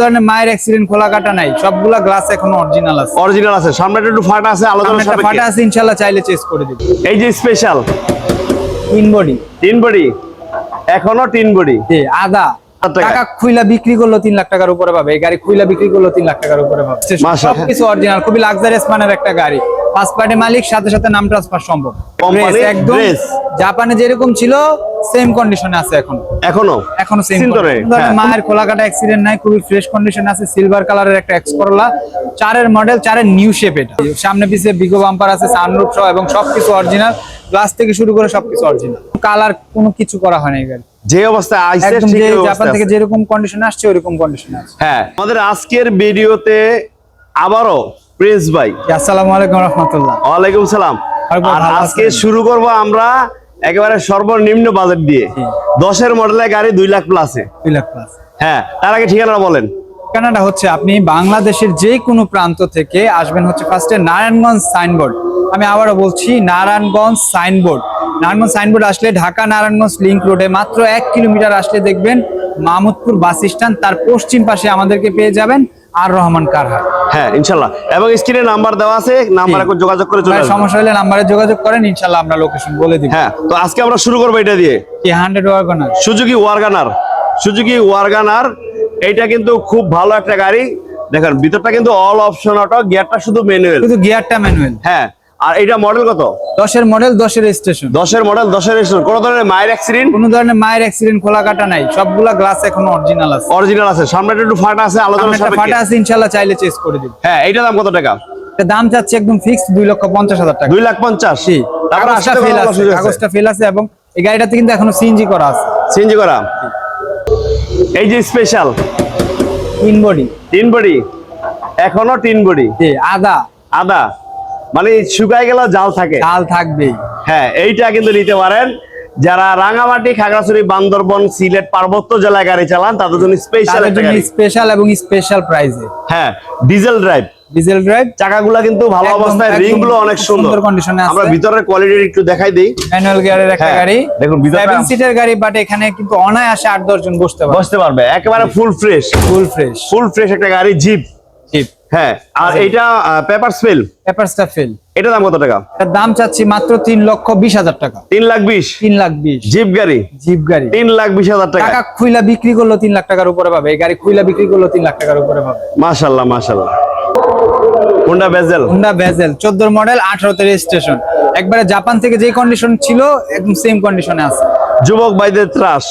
ধরনের মায়ের অ্যাক্সিডেন্ট খোলা কাটা নাই। সবগুলা গ্লাস এখনও অরিজিনাল আছে। অরিজিনাল আছে। সামনেটা একটু ফাটা আছে আলোচনা সাপেক্ষে ফাটা আছে ইনশাআল্লাহ চাইলে চেঞ্জ করে দিব। এই যে স্পেশাল তিন বডি তিন বডি এখনও তিন বডি জি আদা। টাকা? টাকা খুইলা বিক্রি করল তিন লাখ টাকার উপরে পাবে এই গাড়ি খুইলা বিক্রি করল তিন লাখ টাকার উপরে পাবে সবকিছু অরিজিনাল খুবই লাক্সারিয়াস মানের একটা গাড়ি। পাঁচ পার্টি মালিক সাথে সাথে নাম ট্রান্সফার সম্ভব। একদম জাপানে যেরকম ছিল সেম কন্ডিশনে আছে এখন। এখনও? এখনও সেম হ্যাঁ। মায়ের খোলা কাটা অ্যাক্সিডেন্ট নাই খুবই ফ্রেশ কন্ডিশন আছে সিলভার কালারের একটা এক্স করলা চারের মডেল চারের নিউ শেপ এটা। সামনে পিছে বিগো বাম্পার আছে সানরুফ সহ এবং সবকিছু অরিজিনাল গ্লাস থেকে শুরু করে সবকিছু অরিজিনাল কালার কোনো কিছু করা হয়নি গাড়ি যে অবস্থায় আইসে জাপান থেকে যেরকম কন্ডিশন আসছে ওরকম কন্ডিশন আছে। হ্যাঁ। আমাদের আজকের ভিডিওতে আবারও প্রিন্স ভাই। আসসালামু আলাইকুম রহমতুল্লাহ। ওয়ালাইকুম সালাম। আর আজকে শুরু করব আমরা একেবারে সর্বনিম্ন বাজেট দিয়ে। দশের মডেলের গাড়ি দুই লাখ প্লাসে দুই লাখ প্লাস হ্যাঁ তার আগে ঠিকানা বলেন। ঠিকানাটা হচ্ছে আপনি বাংলাদেশের যে কোনো প্রান্ত থেকে আসবেন হচ্ছে ফার্স্টে নারায়ণগঞ্জ সাইনবোর্ড আমি আবারও বলছি নারায়ণগঞ্জ সাইনবোর্ড নারায়ণগঞ্জ সাইনবোর্ড আসলে ঢাকা নারায়ণগঞ্জ লিংক রোডে মাত্র এক কিলোমিটার আসলে দেখবেন মাহমুদপুর বাস স্ট্যান্ড তার পশ্চিম পাশে আমাদেরকে পেয়ে যাবেন। আর রহমান কারহাট হ্যাঁ ইনশাল্লাহ। এবং স্ক্রিনে নাম্বার দেওয়া আছে নাম্বার। এখন যোগাযোগ করে চলে সমস্যা হলে নাম্বারে যোগাযোগ করেন ইনশাল্লাহ আমরা লোকেশন বলে দিব। হ্যাঁ তো আজকে আমরা শুরু করব এটা দিয়ে। কি hundred Wagon R Suzuki Wagon R. Suzuki Wagon R এইটা কিন্তু খুব ভালো একটা গাড়ি। দেখেন ভিতরটা কিন্তু অল অপশন অটো গিয়ারটা শুধু ম্যানুয়াল শুধু গিয়ারটা ম্যানুয়াল হ্যাঁ আর এটা মডেল কত? দশের মডেল দশের স্টেশন দশের মডেল দশের রেজিস্ট্রেশন কোনো ধরনের মায়ের অ্যাক্সিডেন্ট কোনো ধরনের মায়ের অ্যাক্সিডেন্ট খোলা কাটা নাই। সবগুলা গ্লাস এখনও অরিজিনাল আছে। অরিজিনাল আছে। সামনেটা একটু ফাটা আছে একটা ফাটা আছে ইনশাল্লাহ চাইলে চেস করে দিব। হ্যাঁ এইটা দাম কত টাকা? এটা দাম চাচ্ছে একদম ফিক্স দুই লক্ষ পঞ্চাশ হাজার টাকা। দুই লাখ পঞ্চাশ? কাগজটা ফেল আছে কাগজটা ফেল আছে এবং এই গাড়িটাতে কিন্তু এখনও সিএনজি করা আছে। সিএনজি করা? এই যে স্পেশাল তিন বডি তিন বডি এখনও তিন বডি জি আদা। আদা? মানে শুকায় গেল জাল থাকে। চাল থাকবেই। হ্যাঁ এইটা কিন্তু নিতে পারেন। যারা রাঙামাটি খাগড়াছড়ি বান্দরবন সিলেট পার্বত্য জেলায় গাড়ি চালান তাদের জন্য স্পেশাল স্পেশাল এবং স্পেশাল প্রাইসে হ্যাঁ ডিজেল ড্রাইভ ডিজেল ড্রাইভ চাকাগুলা কিন্তু ভালো অবস্থায় রিংগুলো অনেক সুন্দর এ আছে। আমরা ভিতরের কোয়ালিটি একটু দেখাই দিই। ম্যানুয়াল গিয়ারের একটা হ্যাঁ, গাড়ি। দেখুন সেভেন সিটের গাড়ি বাট এখানে কিন্তু অনায়াসে আট দশ জন বসতে পারে বসতে পারবে একেবারে full fresh full fresh full fresh একটা গাড়ি জিপ হ্যাঁ আর এইটা পেপার স্পেল পেপারসটা ফেল এটা দাম কত টাকা? এটার দাম চাচ্ছি মাত্র তিন লক্ষ বিশ হাজার টাকা। তিন লাখ বিশ? তিন লাখ বিশ। জিপ গাড়ি? জিপ গাড়ি। তিন লাখ বিশ হাজার টাকা। টাকা খুইলা বিক্রি করল তিন লাখ টাকার উপরে পাবে। এই গাড়ি খুইলা বিক্রি করল তিন লাখ টাকার উপরে পাবে। মাশাল্লাহ মাশাল্লাহ হোন্ডা বেজেল হুন্ডা ভেজেল চোদ্দোর মডেল আঠারোতে রেজিস্ট্রেশন একবারে জাপান থেকে যে কন্ডিশন ছিল একদম সেম কন্ডিশনে আছে। যুবক ভাইদের ত্রাস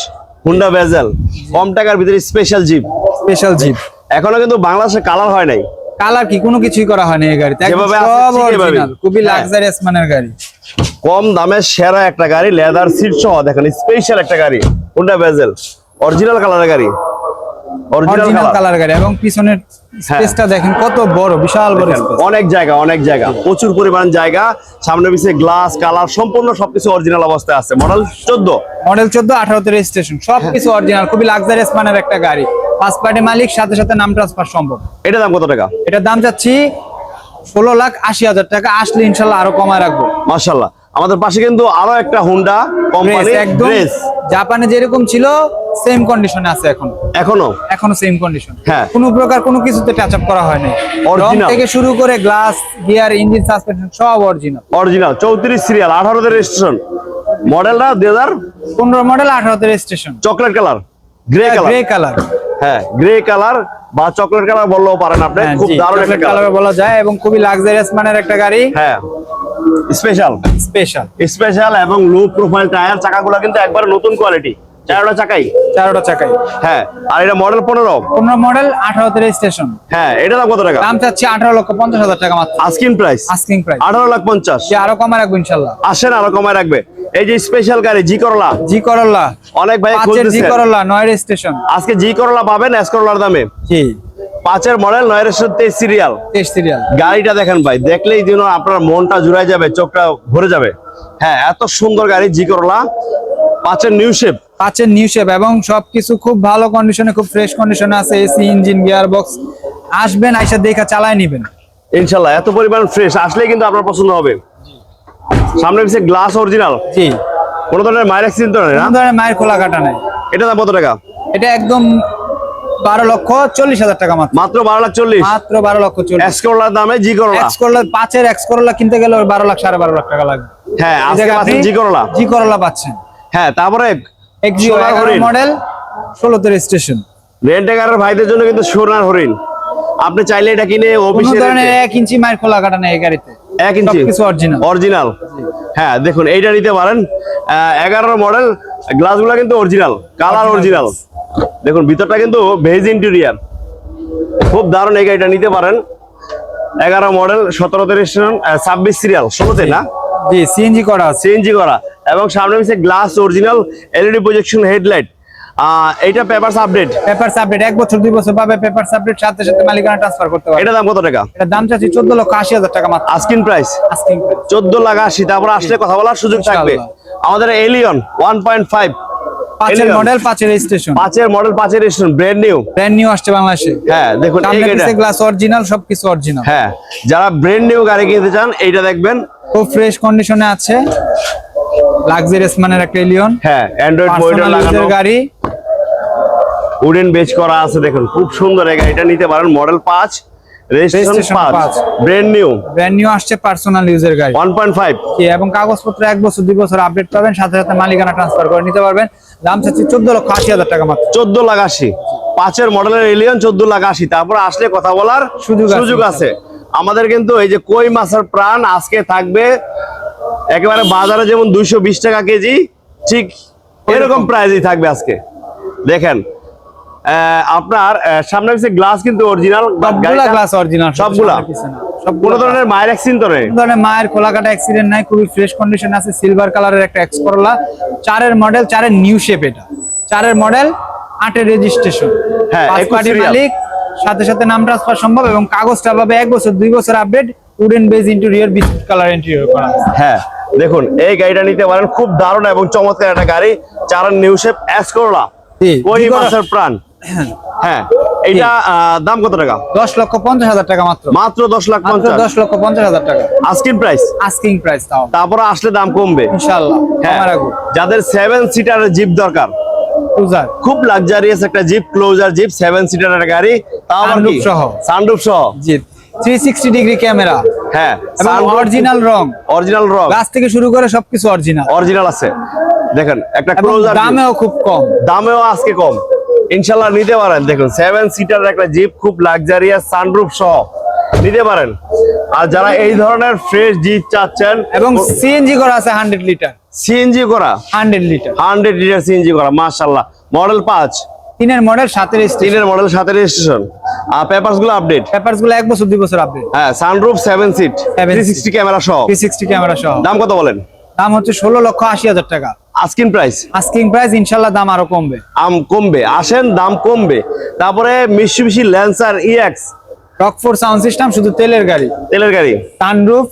হুন্ডা বেজেল কম টাকার ভিতরে স্পেশাল জিপ স্পেশাল জিপ এখনও কিন্তু বাংলাদেশে কালার হয় নাই। কালার কি? কোনো কিছুই করা হয়নি এই গাড়িতে। খুবই হ্যাঁ। লাক্সারিয়াস মানের গাড়ি। কম দামে সেরা একটা গাড়ি লেদার সিট সহ দেখেন স্পেশাল একটা গাড়ি হুন্ডা বেজেল অরিজিনাল কালারের গাড়ি। অরিজিনাল কালার গাড়ি এবং পিছনের স্পেসটা দেখেন কত বড় বিশাল বড় অনেক জায়গা অনেক জায়গা প্রচুর পরিমাণ জায়গা সামনে পিছিয়ে গ্লাস কালার সম্পূর্ণ সবকিছু অরিজিনাল অবস্থায় আছে। মডেল চোদ্দ। মডেল চোদ্দ আঠারোতে রেজিস্ট্রেশন সবকিছু হ্যাঁ। অরিজিনাল খুবই লাক্সারিয়াস মানের একটা গাড়ি। পাঁচ পার্টি মালিক সাথে সাথে নাম ট্রান্সফার সম্ভব। এটা দাম কত টাকা? এটার দাম চাচ্ছি ষোলো লাখ আশি হাজার টাকা। আসলে ইনশাল্লাহ আরও কমায় রাখব। মাশাল্লাহ আমাদের পাশে কিন্তু আরও একটা হুন্ডা কোম্পানি একদম জাপানে যেরকম ছিল সেম কন্ডিশনে আছে এখন। এখনও? এখনও সেম কন্ডিশন হ্যাঁ। কোনো প্রকার কোনো কিছুতে টাচ আপ করা হয়নি রং থেকে শুরু করে গ্লাস গিয়ার ইঞ্জিন সাসপেনশন সব অরিজিনাল অরিজিনাল চৌত্রিশ সিরিয়াল আঠারোতে রেজিস্ট্রেশন মডেলটা দুই হাজার পনেরো মডেল আঠারোতে registration chocolate colour grey colour grey colour হ্যাঁ গ্রে কালার বা চকলেট কালার বললেও পারেন আপনি। খুব দারুণ একটা কালার বলা যায় এবং খুবই লাক্সারিয়াস মানের একটা গাড়ি। হ্যাঁ স্পেশাল স্পেশাল স্পেশাল এবং লো প্রোফাইল টায়ার চাকাগুলো কিন্তু একবার নতুন কোয়ালিটি চারটা চাকাই? চারোটা চাকাই। হ্যাঁ আর এটা মডেল পনেরো? পনেরো মডেল রেজিস্ট্রেশন হ্যাঁ এটা দাম কত টাকা? দাম চাচ্ছি আঠারো লক্ষ পঞ্চাশ হাজার টাকা মাত্র। আস্কিং প্রাইস আস্কিং প্রাইস আঠারো লাখ পঞ্চাশ। আরও কমে রাখব ইনশাল্লাহ। আসেন আরও কমায় রাখবে। এই যে স্পেশাল গাড়ি জি করলা? জি করল্লা অনেক ভাই জি খুঁজতেছে করল্লা নয় রেজিস্ট্রেশন আজকে জি করলা পাবেন এস করলার দামে। জি। পাঁচের মডেল নয় তেইশ সিরিয়াল তেইশ সিরিয়াল গাড়িটা দেখেন ভাই দেখলেই যেন আপনার মনটা জুড়াই যাবে চোখটা ভরে যাবে। হ্যাঁ এত সুন্দর গাড়ি জি করলা। পাঁচের নিউ শেপ পাঁচের নিউ শেপ এবং সবকিছু খুব ভালো কন্ডিশনে খুব ফ্রেশ কন্ডিশনে আছে এসি ইঞ্জিন গিয়ার বক্স আসবেন আইসা দেখা চালায় নিবেন। ইনশাল্লাহ এত পরিমাণ ফ্রেশ আসলেই কিন্তু আপনার পছন্দ হবে। সামনে পিছিয়ে গ্লাস অরিজিনাল জি। কোনো ধরনের মায়ের অ্যাক্সিডেন্ট তো নেই না? ধরনের মায়ের খোলা কাটা নেই। এটা দাম কত টাকা? এটা একদম বারো লক্ষ চল্লিশ হাজার টাকা মাত্র। মাত্র বারো লাখ চল্লিশ? মাত্র বারো লক্ষ চল্লিশ। এক্স করলার দামে জি করলা এক্স করলা পাঁচের এক্স করলা কিনতে গেলে বারো লাখ সাড়ে বারো লাখ টাকা লাগবে। হ্যাঁ আজকে পাচ্ছেন জি করলা জি করলা পাচ্ছেন। হ্যাঁ তারপরে এক্সিও। মডেল ষোলোতে রেজিস্ট্রেশন রেন্টেকারের ভাইদের জন্য কিন্তু সোনার হরিণ। আপনি চাইলে এটা কিনে অফিসে এক ইঞ্চি মায়ের খোলা কাটা নেই এই গাড়িতে। এক ইঞ্চি অরিজিনাল হ্যাঁ দেখুন এইটা নিতে পারেন এগারো মডেল গ্লাসগুলো কিন্তু অরিজিনাল কালার অরিজিনাল দেখুন ভিতরটা কিন্তু ভেজ ইন্টেরিয়ার খুব দারুণ এই গাড়িটা নিতে পারেন এগারো মডেল সতেরোতে রেজিস্ট্রেশন ছাব্বিশ সিরিয়াল ষোলোতে না জি সিএনজি করা সিএনজি করা এবং সামনে glass original LED projection headlight এইটা পেপারস আপডেট পেপারস আপডেট এক বছর দুই বছর পাবে পেপারস আপডেট সাথে সাথে মালিকানা ট্রান্সফার করতে পারবে। এটা দাম কত টাকা? এটা দাম চাচ্ছি চোদ্দ লক্ষ আশি হাজার টাকা মাত্র। আস্কিন প্রাইস আস্কিং চোদ্দ লাখ আশি তারপর আসলে কথা বলার সুযোগ থাকবে। আমাদের এলিয়ন ওয়ান পয়েন্ট ফাইভ পাঁচের মডেল পাঁচের রেজিস্ট্রেশন পাঁচের মডেল পাঁচের registration brand new brand new আসছে বাংলাদেশে। হ্যাঁ দেখুন এই গ্লাস অরিজিনাল সবকিছু অরিজিনাল হ্যাঁ যারা ব্র্যান্ড নিউ গাড়ি কিনতে চান এইটা দেখবেন। খুব ফ্রেশ কন্ডিশনে আছে। লাক্সারিয়াস মানের একটা এলিয়ন হ্যাঁ অ্যান্ড্রয়েড লাগানো। গাড়ি। উডেন বেচ করা আছে দেখুন খুব সুন্দর এই গাড়িটা নিতে পারেন মডেল পাঁচ registration. Brand new brand new আসছে পার্সোনাল ইউজের গাড়ি। কি এবং কাগজপত্র এক বছর দুই বছর আপডেট পাবেন সাথে সাথে মালিকানা ট্রান্সফার করে নিতে পারবেন। দাম চাচ্ছি লক্ষ আশি হাজার টাকা মাত্র। লাখ আশি। পাঁচের মডেলের এলিয়ন লাখ আশি। তারপর আসলে কথা বলার সুযোগ আছে। আমাদের কিন্তু এই যে কই মাছের প্রাণ আজকে থাকবে একেবারে বাজারে যেমন দুইশো বিশ টাকা কেজি ঠিক এরকম প্রাইসই থাকবে আজকে। দেখেন আপনার সামনে পিছিয়ে গ্লাস কিন্তু অরিজিনাল সবগুলা গ্লাস অরিজিনাল সবগুলা? সব কোনো ধরনের মায়ের অ্যাক্সিন তো নেই? ধরনের মায়ের খোলাকাটা অ্যাক্সিডেন্ট নাই খুবই ফ্রেশ কন্ডিশন আছে সিলভার কালারের একটা এক্স করলা চারের মডেল চারের নিউ শেপ এটা। চারের মডেল আটের রেজিস্ট্রেশন হ্যাঁ, serial। মালিক সাথে সাথে নাম ট্রান্সফার সম্ভব এবং কাগজটা পাবে এক বছর দুই বছর update wooden beige interior biscuit colour interior করা আছে। হ্যাঁ দেখুন এই গাড়িটা নিতে পারেন খুব দারুণ এবং চমৎকার একটা গাড়ি চারের নিউ শেপ অ্যাস করলা কই জি প্রাণ? হ্যাঁ আহ, দাম কত টাকা? দশ লক্ষ পঞ্চাশ হাজার টাকা মাত্র। মাত্র দশ লাখ পঞ্চাশ? দশ লক্ষ পঞ্চাশ হাজার টাকা। আস্কিন প্রাইস আস্কিং প্রাইস তাও। তারপরে আসলে দাম কমবে? ইনশাল্লাহ হ্যাঁ যাদের সেভেন সিটারের জিপ দরকার খুব লাক্সারিয়াস একটা জিপ ক্লোজার জিপ সেভেন সিটারের গাড়ি তাও সহ। সানরুফ সহ? ডিগ্রি ক্যামেরা হ্যাঁ অরিজিনাল রং। অরিজিনাল গাছ থেকে শুরু করে সবকিছু অরিজিনাল অরিজিনাল আছে। দেখেন একটা ক্লোজার দামেও খুব কম। দামেও আজকে কম। ইনশাল্লাহ নিতে পারেন। দেখুন সেভেন সিটার একটা জিপ খুব লাক্সারিয়াস সানরুফ সহ। নিতে পারেন। আর যারা এই ধরনের ফ্রেশ জিপ চাচ্ছেন এবং সিএনজি করা আছে হান্ড্রেড লিটার সিএনজি করা? Hundred litre hundred litre CNG করা মাশাল্লাহ মডেল পাঁচ। তিনের মডেল সাতের তিনের মডেল সাথে রেজিস্ট্রেশন আর পেপারসগুলো আপডেট পেপারসগুলো এক বছর দুই বছর আপডেট হ্যাঁ sunroof seven seat three. Sixty camera সহ। থ্রি সিক্সটি ক্যামেরা সহ। দাম কত বলেন? দাম হচ্ছে ষোলো লক্ষ আশি হাজার টাকা। আস্কিন প্রাইস আস্কিং প্রাইস ইনশাল্লাহ দাম আরও কমবে। আম কমবে আসেন দাম কমবে। তারপরে Mitsubishi Lancer EX Rockford sound system শুধু তেলের গাড়ি। তেলের গাড়ি। সানরুফ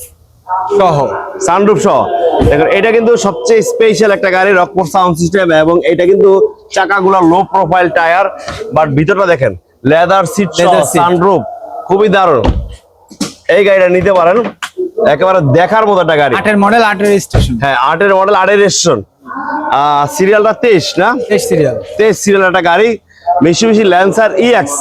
সহ। সানরুফ সহ। দেখুন এটা কিন্তু সবচেয়ে স্পেশাল একটা গাড়ি রকপোর সাউন্ড সিস্টেম এবং এটা কিন্তু চাকাগুলো লো প্রোফাইল টায়ার বাট ভিতরটা দেখেন লেদার সিট সানরুফ খুবই দারুণ। এই গাড়িটা নিতে পারেন একেবারে দেখার মতো একটা গাড়ি। আটের মডেল আটের স্টেশন হ্যাঁ আটের মডেল আটের রেজিস্ট্রেশন সিরিয়ালটা তেইশ না? তেইশ সিরিয়াল তেইশ সিরিয়াল একটা গাড়ি মিশিমিশি ল্যান্সার ইএক্স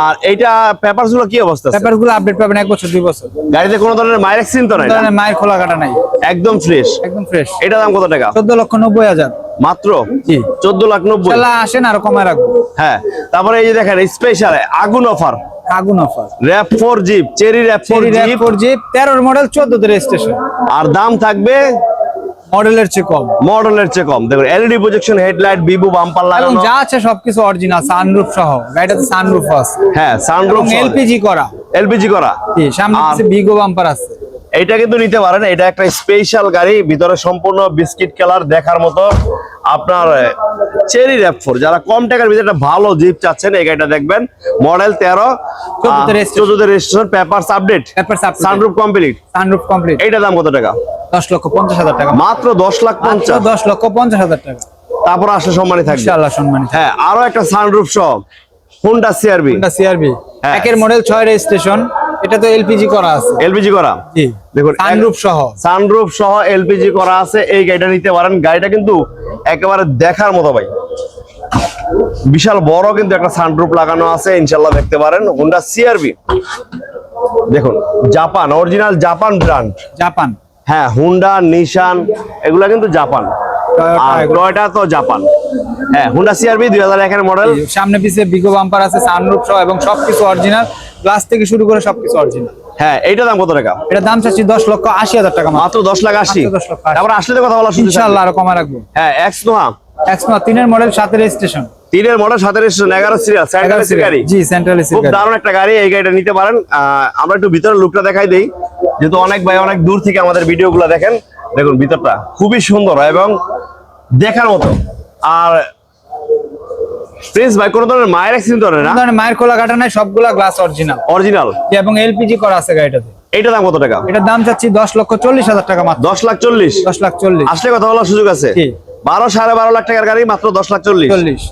আর এইটা পেপারসগুলো কি অবস্থা? পেপারগুলো আপডেট পাবেন এক বছর দুই বছর। গাড়িতে কোনো ধরনের মাইলেজ চিন তো নাই না? মায়ের খোলা কাটা নাই। একদম ফ্রেশ একদম ফ্রেশ এটা দাম কত টাকা? চোদ্দ লক্ষ নব্বই হাজার। মাত্র? জি। চোদ্দ লাখ নব্বই। ইনশাল্লাহ আসেন আরও কমায় রাখব। হ্যাঁ। তারপরে এই যে দেখেন স্পেশাল আগুন অফার আগুন offer RAV four jeep Chery RAV four jeep four jeep তেরোর মডেল চোদ্দতে রেজিস্ট্রেশন আর দাম থাকবে মডেলের চেয়ে কম। মডেলের চেয়ে কম। দেখুন এলইডি প্রজেকশন হেডলাইট বিবু বাম্পার লাগানো। যা আছে সবকিছু অরিজিনাল সানরুফ সহ। গাড়িটাতে সানরুফ আছে। হ্যাঁ সানরুফ এলপিজি করা। এলপিজি করা। জি, সামনে আছে বিগো বাম্পার আছে। এটা কিন্তু নিতে পারেন। এটা একটা স্পেশাল গাড়ি ভিতরে সম্পূর্ণ বিস্কিট কালার দেখার মতো। আপনার চেরি র্যাপ ফোর। যারা কম টাকার ভিতরে একটা ভালো জিপ চাচ্ছেন এই গাড়িটা দেখবেন। মডেল তেরো। চোদ্দ registration paper update sunroof complete sunroof complete এইটা দাম কত টাকা? দশ লক্ষ পঞ্চাশ হাজার টাকা। মাত্র দশ লাখ পঞ্চাশ। দশ লক্ষ পঞ্চাশ হাজার টাকা। তারপর আসলে সম্মানী থাকবে। ইনশাআল্লাহ সম্মানিত হ্যাঁ আরও একটা সানরুফ সহ হুন্ডা সিআরবি এটা সিআরবি। একের মডেল ছয় রেজিস্ট্রেশন এটা তো এলপিজি করা আছে। এলপিজি করা? জি। দেখুন, সানরুফ সহ। সানরুফ সহ এলপিজি করা আছে। এই গাড়িটা নিতে পারেন। গাড়িটা কিন্তু একেবারে দেখার মতো ভাই। বিশাল বড় কিন্তু একটা সানরুফ লাগানো আছে। ইনশাল্লাহ দেখতে পারেন। হুন্ডা সিআরবি দেখুন Japan original Japan brand Japan হ্যাঁ হুন্ডা নিশান এগুলা কিন্তু জাপান আর। টয়টা তো জাপান হ্যাঁ হুন্ডা সিআরবি দুই হাজার একের মডেল সামনে পিছে বিগো বাম্পার আছে সানরুফ সহ এবং সবকিছু অরিজিনাল গ্লাস থেকে শুরু করে সবকিছু অরিজিনাল হ্যাঁ এইটা দাম কত টাকা? এটা দাম চাচ্ছি দশ লক্ষ আশি হাজার টাকা মাত্র। দশ লাখ আশি। মাত্র 10 লাখ আশি। তারপর আসলে তো কথা বলা শুনছি ইনশাল্লাহ আরও কমা রাখব। হ্যাঁ এক্স নোহা এক্সমা তিনের মডেল তিনের মডেল সাতের এগারো সিরিয়াল গাড়ি। জি সেন্ট্রাল এসি খুব দারুণ একটা গাড়ি এই গাড়িটা নিতে পারেন। আহ, আমরা একটু ভিতরের লুকটা দেখাই দেই। যেহেতু অনেক ভাই অনেক দূর থেকে আমাদের ভিডিওগুলো দেখেন। দেখুন ভিতরটা খুবই সুন্দর এবং দেখার মতো। আর প্রিন্স ভাই কোনো ধরনের মায়ের অ্যাক্সিডেন্ট ধরে না? ধরনের মায়ের খোলা কাটা নাই সবগুলা গ্লাস অরিজিনাল অরিজিনাল এবং এলপিজি করা আছে গাড়িটাতে। এইটা দাম কত টাকা? এটার দাম চাচ্ছি দশ লক্ষ চল্লিশ হাজার টাকা মাত্র। দশ লাখ চল্লিশ? দশ লাখ চল্লিশ। আসলে কথা বলার সুযোগ আছে। বারো সাড়ে বারো লাখ টাকার গাড়ি মাত্র দশ লাখ চল্লিশ। চল্লিশ।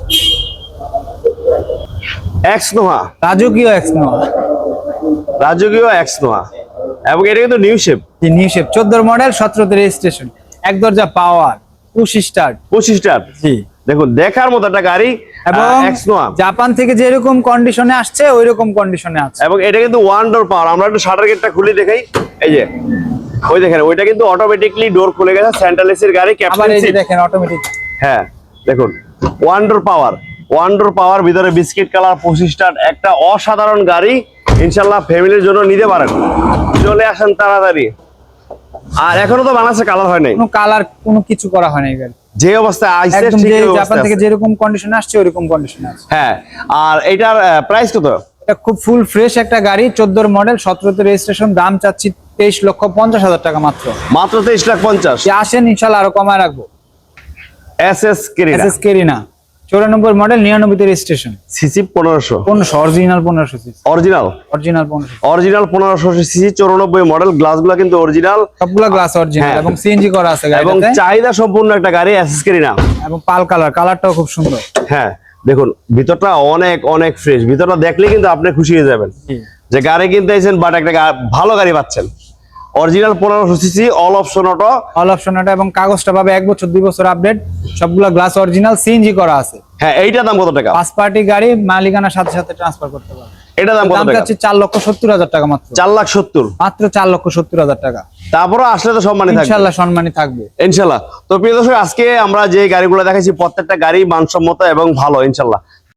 এক্স নোহা রাজকীয় এক্সমা রাজকীয় এক্স নোহা এবং এটা কিন্তু নিউ শেপ নিউ শেপ চোদ্দোর মডেল সতেরোতে রেজিস্ট্রেশন এক দরজা পাওয়ার পুশ স্টার্ট পঁচিশটার জি। দেখুন দেখার মতো একটা গাড়ি এবং জাপান থেকে যেরকম কন্ডিশনে আসছে ওই রকম কন্ডিশনে আছে। এবং এটা কিন্তু ওয়ান ডোর পাওয়ার আমরা একটু শাটার গেটটা খুলে দেখাই। এই যে ওই দেখেন ওইটা কিন্তু অটোমেটিকলি ডোর খুলে গেছে সেন্ট্রাল এসির গাড়ি ক্যাপ্টেন সিট দেখেন অটোমেটিক হ্যাঁ দেখুন one door power one door power ভিতরে বিস্কিট কালার পঁচিশটার একটা অসাধারণ গাড়ি। ইনশাল্লাহ ফ্যামিলির জন্য নিতে পারেন। চলে আসেন তাড়াতাড়ি। আর এখনও তো বাংলাদেশে কালার হয় নাই। কোনো কালার কোনো কিছু করা হয় না এই যে অবস্থায় আইসে একদম ঠিক জাপান থেকে যেরকম কন্ডিশনে আসছে ওইরকম কন্ডিশনে আছে। হ্যাঁ আর এটার প্রাইস কত? এটা খুব ফুল ফ্রেশ একটা গাড়ি চোদ্দোর মডেল সতেরোতে রেজিস্ট্রেশন দাম চাচ্ছি তেইশ লক্ষ পঞ্চাশ হাজার টাকা মাত্র। মাত্র তেইশ লাখ পঞ্চাশ। যে আসেন ইনশাল্লাহ আরও কমায় রাখব। S S Carina S S Carina চৌরানব্বই model নিরানব্বইতে রেজিস্ট্রেশন সিসি পনেরোশো। পনেরোশো অরিজিনাল পনেরোশো সিসি। অরিজিনাল অরিজিনাল পনেরোশো অরিজিনাল পনেরোশো সিসি চৌরানব্বই মডেল গ্লাসগুলো কিন্তু অরিজিনাল সবগুলো গ্লাস অরিজিনাল। এবং সিএনজি করা আছে এবং চাহিদা সম্পূর্ণ একটা গাড়ি অ্যাসেস কেরিনা এবং পাল কালার কালারটাও খুব সুন্দর। হ্যাঁ দেখুন ভিতরটা অনেক অনেক ফ্রেশ ভিতরটা দেখলে কিন্তু আপনি খুশি হয়ে যাবেন। যে গাড়ি কিনতে এসেছেন বাট একটা ভালো গাড়ি পাচ্ছেন। অরিজিনাল পনেরোশো CC all option auto all option এটা এবং কাগজটা পাবে এক বছর দুই বছর আপডেট সবগুলো গ্লাস অরিজিনাল সিএনজি করা আছে। হ্যাঁ এইটার দাম কত টাকা? পাঁচ পার্টি গাড়ি মালিকানার সাথে সাথে ট্রান্সফার করতে পারবে। এটার দাম কত টাকা? চার লক্ষ সত্তর হাজার টাকা মাত্র। চার লাখ সত্তর। মাত্র চার লক্ষ সত্তর হাজার টাকা। তারপরে আসলে তো সম্মানিত থাকবে। ইনশাল্লাহ সম্মানী থাকবে। ইনশাল্লাহ। তো প্রিয় দর্শক আজকে আমরা যে গাড়িগুলো দেখাচ্ছি প্রত্যেকটা গাড়ি মানসম্মত এবং ভালো ইনশাল্লাহ।